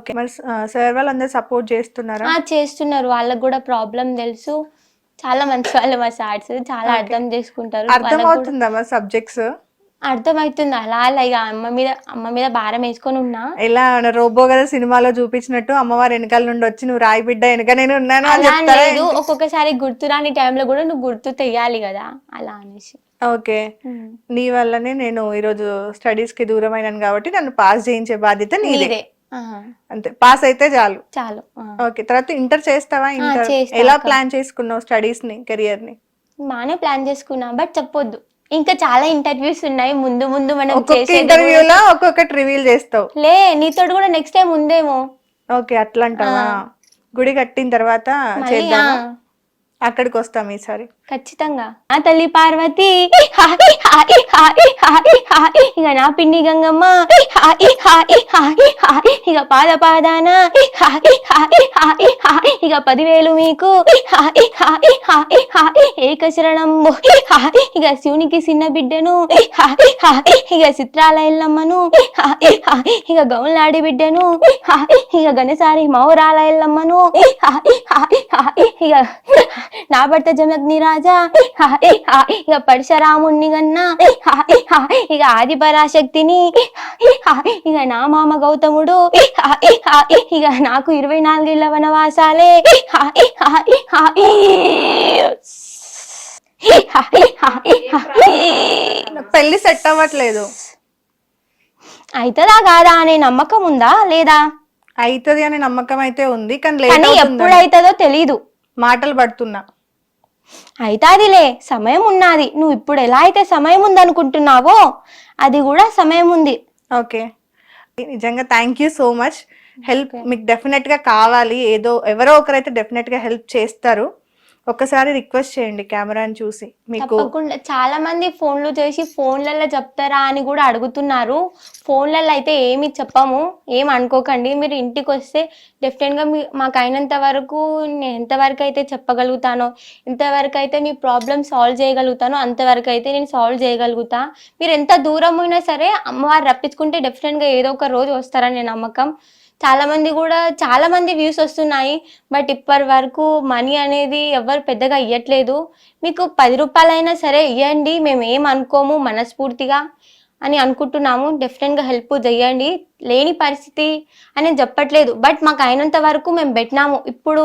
Okay మరి sir వాళ్ళు అందరు సపోర్ట్ చేస్తున్నారా? చేస్తున్నారు. వాళ్ళకి కూడా ప్రాబ్లం తెలుసు. చాలా మంచి వాళ్ళు మా సార్స్ చాలా అర్థం చేసుకుంటారు. అర్థం వాళ్ళకి కూడా అవుతుందా మా సబ్జెక్ట్స్ అర్థమవుతుంది. అలా అలా ఇక అమ్మ మీద అమ్మ మీద భారం వేసుకొని ఉన్నా. ఎలా రోబో కదా సినిమాలో చూపించినట్టు అమ్మవారు వెనకాల నుండి వచ్చి నువ్వు రాయి బిడ్డ వెనక నేను ఉన్నాను లేదు. ఒక్కొక్కసారి గుర్తురాని టైంలో కూడా నువ్వు గుర్తు తెయ్యాలి కదా. అలా అనేసి. ఓకే. నీ వల్లనే నేను ఈరోజు స్టడీస్కి దూరం అయినాను కాబట్టి నన్ను పాస్ చేయించే బాధ్యత నీదే. అంతే. పాస్ అయితే చాలు. చాలు. ఓకే. తర్వాత ఇంటర్ చేస్తావా? ఇంటర్ ఎలా. ప్లాన్ చేసుకున్నావు స్టడీస్ని కెరియర్ని బాగానే ప్లాన్ చేసుకున్నా బట్ చెప్పొద్దు. ఇంకా చాలా ఇంటర్వ్యూస్ ఉన్నాయి. ముందు ముందు మనం ఇంటర్వ్యూలో ఒక్కొక్కటి రివీల్ చేస్తావు. లే నీతో కూడా నెక్స్ట్ టైం ఉందేమో. ఓకే. అట్లా అంటావా? గుడి కట్టిన తర్వాత ఆ, అక్కడికి వస్తాం ఈసారి ఖచ్చితంగా ఆ తల్లి పార్వతి ఇక నా పిండి గంగమ్మ ఇక పాద పాదాన ఇక పదివేలు మీకు హాయ్ హాయ్ ఇక శివునికి చిన్న బిడ్డను హాయ్ హాయ్ ఇక చిత్రాల ఎల్లమ్మను హాయ్ హాయ్ ఇక గౌన్లాడి బిడ్డను హాయ్ ఇక గణసారి మౌరాల ఎల్లమ్మను హాయ్ ఇక నా భర్త జమగ్ని రాజా. ఇక పరశురాముణ్ణి హాయ్ ఇక ఆది పరాశక్తిని ఇక నా మామ గౌతముడు. ఇక నాకు ఇరవై నాలుగేళ్ళ వనవాసాలే. పెళ్ళి సెట్ అవ్వట్లేదు. అవుతుందా కాదా అనే నమ్మకం ఉందా లేదా? అవుతుంది అనే నమ్మకం అయితే ఉంది కానీ లేట్ కానీ అవుతుంది ఎప్పుడు అవుతుందో తెలీదు. మాటలు పడుతున్నా. అయితాదిలే సమయం ఉన్నది. నువ్వు ఇప్పుడు ఎలా అయితే సమయం ఉందనుకుంటున్నావో అది కూడా సమయం ఉంది. ఓకే. నిజంగా thank you so much help మీకు డెఫినెట్గా కావాలి. ఏదో ఎవరో ఒకరైతే డెఫినెట్గా హెల్ప్ చేస్తారు. ఒక్కసారి రిక్వెస్ట్ చేయండి కెమెరాని చూసి మీకు. తప్పకుండా. చాలా మంది ఫోన్లు చేసి ఫోన్లలో చెప్తారా అని కూడా అడుగుతున్నారు. ఫోన్లలో అయితే ఏమి చెప్పము ఏం అనుకోకండి. మీరు ఇంటికి వస్తే డెఫినెట్గా మీ మాకు అయినంత వరకు నేను ఎంతవరకు అయితే చెప్పగలుగుతానో ఎంతవరకు అయితే మీ ప్రాబ్లమ్ సాల్వ్ చేయగలుగుతానో అంతవరకు అయితే నేను సాల్వ్ చేయగలుగుతా. మీరు ఎంత దూరం అయినా సరే అమ్మవారు రప్పించుకుంటే డెఫినెట్గా ఏదో ఒక రోజు వస్తారని నమ్మకం. చాలా మంది కూడా చాలా మంది వ్యూస్ వస్తున్నాయి బట్ ఇప్పటి వరకు మనీ అనేది ఎవరు పెద్దగా ఇవ్వట్లేదు మీకు పది రూపాయలైనా సరే ఇవ్వండి మేము ఏం అనుకోము మనస్ఫూర్తిగా అని అనుకుంటున్నాము. డెఫినెట్గా హెల్ప్ చేయండి. లేని పరిస్థితి అని చెప్పట్లేదు. బట్ మాకు అయినంత వరకు మేము పెట్టినాము. ఇప్పుడు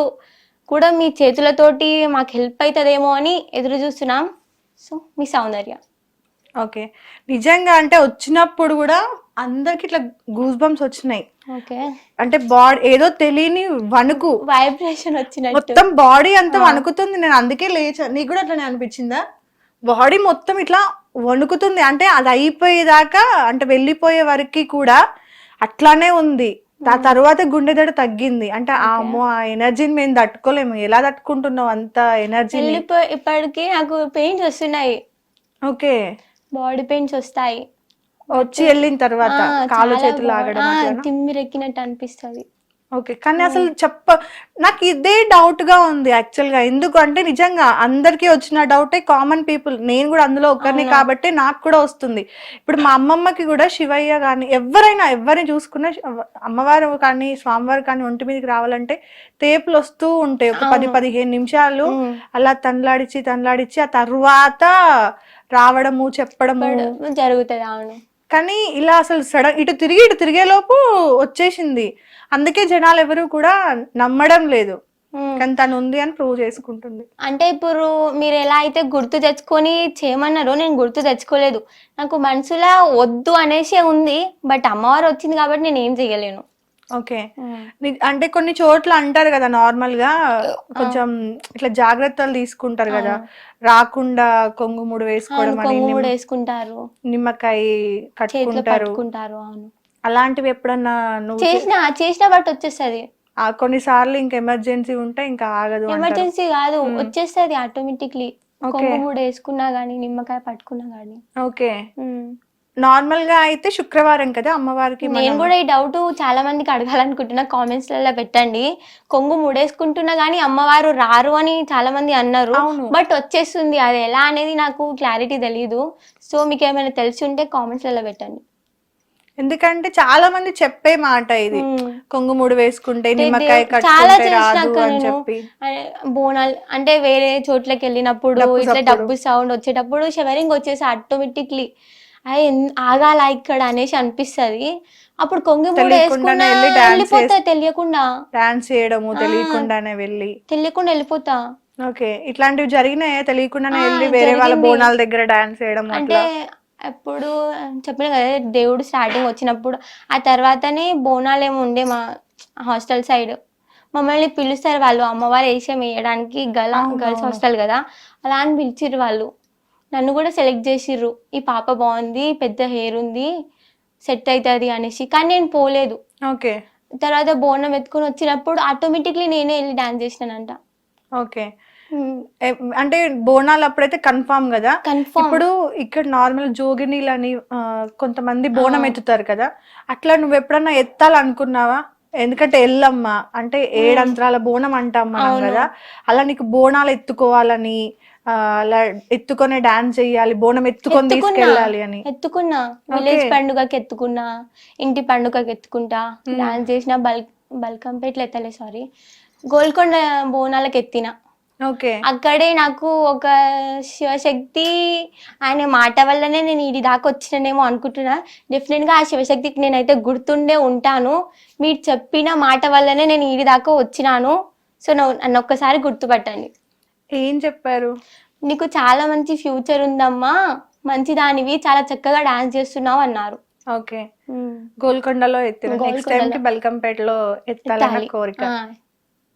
కూడా మీ చేతులతోటి మాకు హెల్ప్ అవుతుందేమో అని ఎదురు చూస్తున్నాం. సో మీ సౌందర్య. ఓకే నిజంగా అంటే వచ్చినప్పుడు కూడా అందరికి ఇట్లా గూస్ బంప్స్ వచ్చినాయి. అంటే బాడీ ఏదో తెలియని వణుకు. వైబ్రేషన్ వచ్చినట్టు. మొత్తం బాడీ అంతా వణుకుతుంది. నేను అందుకే లేచా. నీకు కూడా అట్లనే అనిపించిందా? బాడీ మొత్తం ఇట్లా వణుకుతుంది. అంటే అది అయిపోయేదాకా అంటే వెళ్ళిపోయే వరకు కూడా అట్లానే ఉంది. ఆ తర్వాత గుండె దడ తగ్గింది. అంటే ఆ అమ్మో ఆ ఎనర్జీని మేము తట్టుకోలేము. ఎలా తట్టుకుంటున్నావు అంత వెళ్ళిపోయి ఇప్పటికి నాకు పెయిన్స్ వస్తున్నాయి. ఓకే. బాడీ పెయిన్స్ వస్తాయి. వచ్చి వెళ్ళిన తర్వాత కాలు చేతులు ఆగడం? తిమ్మిరెక్కినట్టు అనిపిస్తుంది. ఓకే కానీ అసలు చెప్ప నాకు ఇదే డౌట్గా ఉంది యాక్చువల్గా. ఎందుకు అంటే నిజంగా అందరికీ వచ్చిన డౌటే కామన్ పీపుల్ నేను కూడా అందులో ఒకరిని కాబట్టి నాకు కూడా వస్తుంది. ఇప్పుడు మా అమ్మమ్మకి కూడా శివయ్య కానీ ఎవరైనా ఎవరిని చూసుకున్నా అమ్మవారు కానీ స్వామివారు కానీ ఒంటి మీదకి రావాలంటే తేపులు వస్తూ ఉంటాయి. ఒక పది పదిహేను నిమిషాలు అలా తనలాడిచి తనలాడిచి ఆ తర్వాత రావడము చెప్పడము. జరుగుతుంది అవును. కానీ ఇలా అసలు సడన్ ఇటు తిరిగి ఇటు తిరిగే లోపు వచ్చేసింది. అందుకే జనాలు ఎవరు కూడా నమ్మడం లేదు. కానీ తను ఉంది అని ప్రూవ్ చేసుకుంటుంది. అంటే ఇప్పుడు మీరు ఎలా అయితే గుర్తు తెచ్చుకొని చేయమన్నారో నేను గుర్తు తెచ్చుకోలేదు. నాకు మనసులో వద్దు అనేసి ఉంది బట్ అమ్మవారు వచ్చింది కాబట్టి నేను ఏం చెయ్యలేను ఓకే. ని- అంటే కొన్ని చోట్ల అంటారు కదా నార్మల్గా కొంచెం ఇట్లా జాగ్రత్తలు తీసుకుంటారు కదా. రాకుండా కొంగు ముడి వేసుకోవడం వేసుకుంటారు. నిమ్మకాయ కట్టుకుంటారు. అవును. అలాంటివి ఎప్పుడన్నా నువ్వు చేసిన చేసిన బట్ వచ్చేస్తుంది. కొన్నిసార్లు ఇంకా ఎమర్జెన్సీ ఉంటే ఇంకా ఆగదు. ఎమర్జెన్సీ కాదు వచ్చేస్తుంది ఆటోమేటిక్లీ. Okay. కొంగు కూడా వేసుకున్నా గానీ నిమ్మకాయ పట్టుకున్నా గానీ. ఓకే. నార్మల్గా అయితే శుక్రవారం కదా అమ్మవారికి నేను కూడా ఈ డౌట్ చాలా మందికి అడగాలనుకుంటున్నా. కామెంట్స్లలో పెట్టండి. కొంగు ముడేసుకుంటున్నా గానీ అమ్మవారు రారు అని చాలా మంది అన్నారు. బట్ వచ్చేస్తుంది. అది ఎలా అనేది నాకు క్లారిటీ తెలియదు సో మీకు ఏమైనా తెలిసి ఉంటే కామెంట్స్లలో పెట్టండి. ఎందుకంటే చాలా మంది చెప్పే మాట ఇది. ఉమ్. కొంగుముడు వేసుకుంటే అంటే నిమ్మకాయ చాలా. చెప్పి. బోనాలు అంటే వేరే చోట్లకి వెళ్ళినప్పుడు ఇట్లా. డబ్బు సౌండ్ వచ్చేటప్పుడు షవరింగ్ వచ్చేసి ఆటోమేటిక్లీ అయ్యి ఆగాల ఇక్కడ అనేసి అనిపిస్తది. అప్పుడు కొంగి మూడు వేసుకున్నా వెళ్ళిపోతా తెలియకుండా. డాన్స్ చేయడము. తెలియకుండానే వెళ్ళి. తెలియకుండా వెళ్ళిపోతా. ఓకే ఇట్లాంటివి జరిగినాయి? తెలియకుండానే వెళ్ళి వేరే వాళ్ళ. బోనాల దగ్గర డాన్స్ చేయడం అంటే అప్పుడు చెప్పిన కదా దేవుడు స్టార్టింగ్ వచ్చినప్పుడు. ఆ తర్వాతనే బోనాలు ఏమి ఉండే మా హాస్టల్ సైడ్ మమ్మల్ని పిలుస్తారు వాళ్ళు. అమ్మవారు వేషం వేయడానికి గల గర్ల్స్. హాస్టల్ కదా. అలా అని పిలిచిర్రు వాళ్ళు. నన్ను కూడా సెలెక్ట్ చేసిర్రు. ఈ పాప బాగుంది పెద్ద హెయిర్ ఉంది సెట్ అవుతుంది అనేసి. కానీ నేను పోలేదు. ఓకే. తర్వాత బోనం ఎత్తుకొని వచ్చినప్పుడు ఆటోమేటిక్లీ నేనే వెళ్ళి డాన్స్ చేసినానంట. ఓకే. అంటే బోనాలు అప్పుడైతే కన్ఫామ్ కదా? కన్ఫర్మ్ ఇప్పుడు ఇక్కడ నార్మల్ జోగినీలని ఆ, కొంతమంది బోనం. ఎత్తుతారు కదా? అట్లా నువ్వు ఎప్పుడన్నా ఎత్తాలనుకున్నావా? ఎందుకంటే ఎల్లమ్మ అంటే ఏడంత్రాల బోనం అంటాం మనం. కదా? అలా నీకు బోనాలు ఎత్తుకోవాలని అలా ఎత్తుకొని డాన్స్ చేయాలి బోనం ఎత్తుకొని. తీసుకెళ్ళాలి అని. ఎత్తుకున్నా. విలేజ్. పండుగకి ఎత్తుకున్నా ఇంటి పండుగకి ఎత్తుకుంటా. డాన్స్ చేసిన బల్ బల్కంపేట్లు ఎత్తలే సారీ గోల్కొండ బోనాలకు ఎత్తిన. ఓకే. అక్కడే నాకు ఒక శివశక్తి ఆయన మాట వల్లనే నేను ఇది దాకా వచ్చినానేమో అనుకుంటున్నా. డెఫినెట్గా ఆ శివశక్తికి నేనైతే గుర్తుండే ఉంటాను. మీరు చెప్పిన మాట వల్లనే నేను ఇది దాకా వచ్చినాను. సో నన్ను ఒక్కసారి గుర్తుపట్టండి. ఏం చెప్పారు? నీకు చాలా మంచి ఫ్యూచర్ ఉందమ్మా. మంచి దానివి చాలా చక్కగా డాన్స్ చేస్తున్నావు అన్నారు. ఓకే. గోల్కొండలో ఎత్తిన నెక్స్ట్ టైం కి. బల్కంపేటలో ఎత్తాలన్న ఎత్తాలి. కోరిక. ఆ.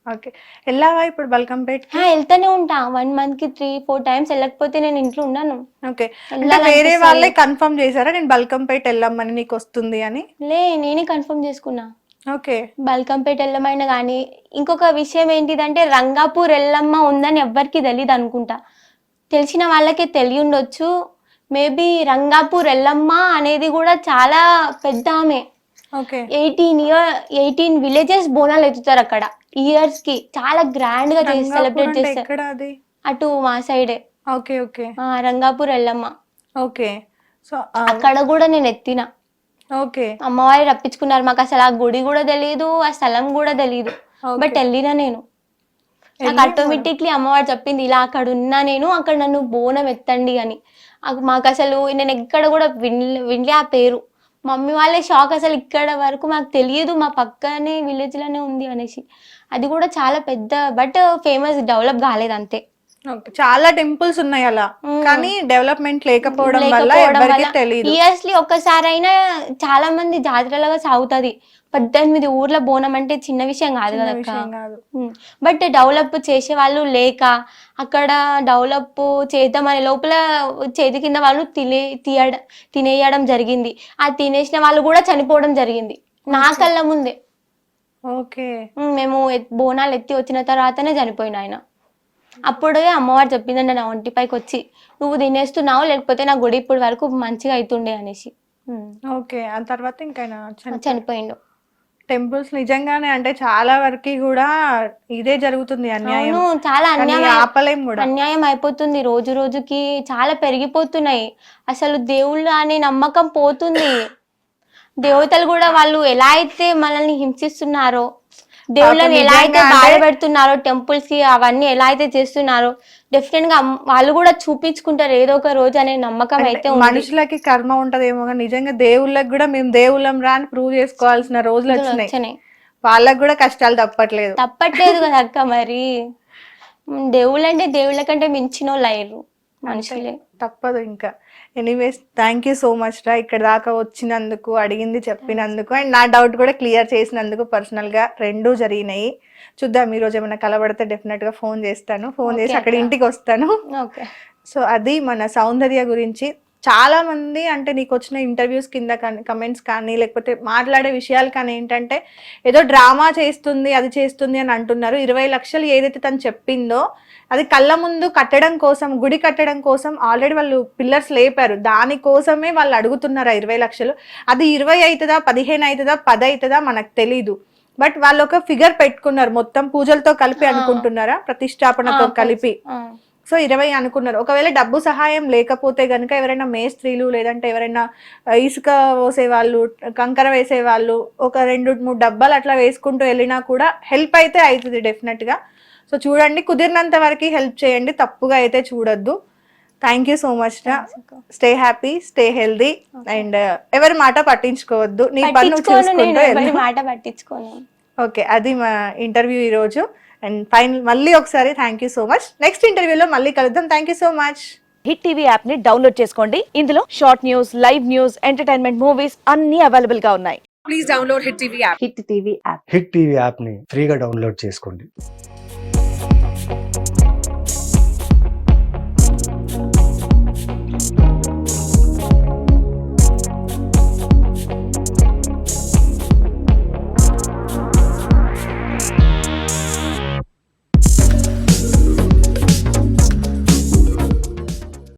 ఓకే. వెళ్ళావా ఇప్పుడు బల్కంపేట్ ఆ, వెళ్తానే ఉంటా. వన్ మంత్కి త్రీ ఫోర్ టైమ్స్ వెళ్ళకపోతే నేను ఇంట్లో ఉన్నాను ఓకే. అంటే వెళ్ళాలనిపిస్తది. వేరే వాళ్ళే కన్ఫర్మ్ చేశారా? నేను బల్కంపేట వెళ్ళామని నీకు వస్తుంది అని? లే నేనే కన్ఫర్మ్ చేసుకున్నా. ఓకే. బల్కంపేట ఎల్లమైన కానీ ఇంకొక విషయం ఏంటిదంటే రంగాపూర్ ఎల్లమ్మ ఉందని ఎవ్వరికి తెలియదు అనుకుంటా. తెలిసిన వాళ్ళకే తెలియ ఉండొచ్చు మేబీ రంగాపూర్ ఎల్లమ్మ అనేది కూడా చాలా పెద్ద ఆమె. Eighteen year eighteen villages Bonalu ఎత్తుతారు అక్కడ. ఇయర్స్కి చాలా గ్రాండ్గా చేసి సెలబ్రేట్ చేస్తారు. అటు మా సైడే. Okay okay. Rangapur Yellamma. Okay. So అక్కడ కూడా నేను ఎత్తిన. ఓకే. అమ్మవారి రప్పించుకున్నారు. మాకు అసలు ఆ గుడి కూడా తెలియదు ఆ స్థలం కూడా తెలియదు బట్ వెళ్ళినా నేను. నాకు ఆటోమేటిక్లీ అమ్మవారు చెప్పింది ఇలా అక్కడ ఉన్నా నేను అక్కడ నన్ను బోనం ఎత్తండి అని. మాకు అసలు నేను ఎక్కడ కూడా వినలే వినలే ఆ పేరు. మమ్మీ వాళ్ళే షాక్ అసలు ఇక్కడ వరకు మాకు తెలియదు మా పక్కనే విలేజ్లోనే ఉంది అనేసి. అది కూడా చాలా పెద్ద బట్ ఫేమస్ డెవలప్ కాలేదు అంతే. చాలా టెంపుల్స్ ఉన్నాయి అలా. కానీ డెవలప్మెంట్ లేకపోవడం వల్ల ఎవరికి తెలియదు ఇయర్స్లీ ఒక్కసారైనా చాలా మంది జాతరలుగా సాగుతుంది. పద్దెనిమిది ఊర్ల బోనం అంటే చిన్న విషయం కాదు కాదు. బట్ డెవలప్ చేసే వాళ్ళు లేక అక్కడ డెవలప్ చేద్దామనే లోపల చేతి కింద వాళ్ళు తినే తీయడ తినేయడం జరిగింది. ఆ తినేసిన వాళ్ళు కూడా చనిపోవడం జరిగింది. నా కళ్ళ ముందే. ఓకే. మేము బోనాలు ఎత్తి వచ్చిన తర్వాతనే చనిపోయిన ఆయన. అప్పుడే అమ్మవారు చెప్పిందండి నా ఒంటిపైకి వచ్చి నువ్వు తినేస్తున్నావు? లేకపోతే నా గుడి ఇప్పుడు వరకు మంచిగా అవుతుండే అనేసి. ఓకే. ఆ తర్వాత ఇంకా చనిపోయిండు. టెంపుల్స్ నిజంగానే అంటే చాలా వరకు కూడా ఇదే జరుగుతుంది అన్యాయం. చాలా అన్యాయం కూడా. అన్యాయం అయిపోతుంది. రోజు రోజుకి చాలా పెరిగిపోతున్నాయి. అసలు దేవుళ్ళు అనే నమ్మకం పోతుంది. దేవతలు కూడా వాళ్ళు ఎలా అయితే మనల్ని హింసిస్తున్నారో దేవుళ్ళని ఎలా అయితే నిజంగా బాధ అంటే- పెడుతున్నారో టెంపుల్స్కి అవన్నీ ఎలా అయితే చేస్తున్నారో డెఫినెట్గా వాళ్ళు కూడా చూపించుకుంటారు ఏదో ఒక రోజు అనే నమ్మకం అయితే మనుషులకి కర్మ ఉంటదేమో కానీ నిజంగా దేవుళ్ళకి కూడా మేము దేవుళ్ళం రా అని ప్రూవ్ చేసుకోవాల్సిన రోజులు వచ్చినాయి. వాళ్ళకి కూడా కష్టాలు తప్పట్లేదు. తప్పట్లేదు కదా అక్క మరి. ఉమ్, దేవుళ్ళు కంటే మించిన వాళ్ళు మనుషులే. తప్పదు ఇంకా. Anyways thank you so much రా. ఇక్కడ దాకా వచ్చినందుకు అడిగింది చెప్పినందుకు. అండ్ నా డౌట్ కూడా క్లియర్ చేసినందుకు పర్సనల్గా రెండూ జరిగినాయి. చూద్దాం ఈ రోజు ఏమైనా కలబడితే డెఫినెట్గా ఫోన్ చేస్తాను. ఫోన్ చేసి అక్కడ అక్క. ఇంటికి వస్తాను. ఓకే సో అది మన సౌందర్య గురించి చాలా మంది అంటే నీకు వచ్చిన ఇంటర్వ్యూస్ కింద కానీ కమెంట్స్ కానీ లేకపోతే మాట్లాడే విషయాలు కానీ ఏంటంటే ఏదో డ్రామా చేస్తుంది అది చేస్తుంది అని అంటున్నారు. ఇరవై లక్షలు ఏదైతే తను చెప్పిందో అది కళ్ళ ముందు కట్టడం కోసం గుడి కట్టడం కోసం ఆల్రెడీ వాళ్ళు పిల్లర్స్ లేపారు. దానికోసమే వాళ్ళు అడుగుతున్నారు ఆ ఇరవై లక్షలు. అది ఇరవై అవుతుందా పదిహేను అవుతుందా పది అవుతుందా మనకు తెలీదు. బట్ వాళ్ళు ఒక ఫిగర్ పెట్టుకున్నారు. మొత్తం పూజలతో కలిపి. అనుకుంటున్నారా? ప్రతిష్టాపనతో కలిపి. సో ఇరవై అనుకున్నారు. ఒకవేళ డబ్బు సహాయం లేకపోతే కనుక ఎవరైనా మేస్త్రీలు లేదంటే ఎవరైనా ఇసుక పోసే వాళ్ళు కంకర వేసే వాళ్ళు ఒక రెండు మూడు డబ్బాలు అట్లా వేసుకుంటూ వెళ్ళినా కూడా హెల్ప్ అయితే అవుతుంది డెఫినెట్గా సో చూడండి కుదిరినంత వరకు హెల్ప్ చేయండి. తప్పుగా అయితే చూడొద్దు. థ్యాంక్ యూ సో మచ్ రా. Stay happy stay healthy and ఎవరి మాట పట్టించుకోవద్దు. నీ పని చూసుకుంటూ. మాట పట్టించుకోను. ఓకే అది మా ఇంటర్వ్యూ ఈరోజు అండ్ ఫైనల్ మళ్ళీ ఒకసారి thank you so much next ఇంటర్వ్యూలో మళ్ళీ కలుద్దాం. Thank you so much hit TV యాప్ని డౌన్లోడ్ చేసుకోండి. ఇందులో short news live news entertainment movies అన్ని అవైలబుల్గా ఉన్నాయి. హిట్ టీవీ యాప్ని ఫ్రీగా డౌన్లోడ్ చేసుకోండి.